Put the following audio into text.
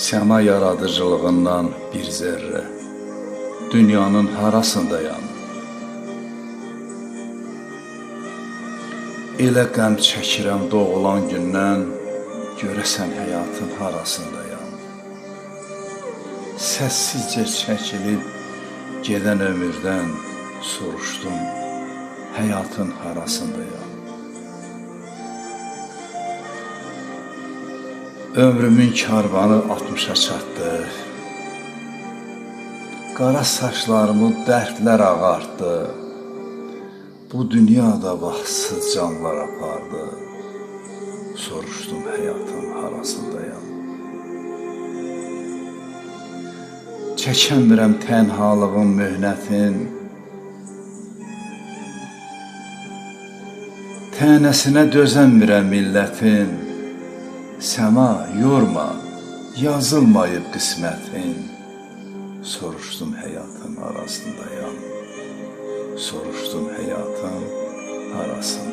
Səma yaradıcılığından bir zərrə dünyanın harasındayam. Elə qəm çəkirəm doğulan gündən, görəsən həyatın harasındayam. Səssizcə çəkilib gedən ömürdən soruşdum, həyatın harasındayam. Ömrümün karvanı 60-a çatdı. Qara saçlarımı dərdlər ağartdı. Bu dünyada vaxtsız canlar apardı. Soruşdum həyatın harasındayam. Çəkəmirəm tənhalığın möhnətin. Tənəsinə dözəmirəm millətin. Səma yorma, yazılmayıb qismətin. Soruşdum həyatın arasındayam. Soruşdum həyatın arasında.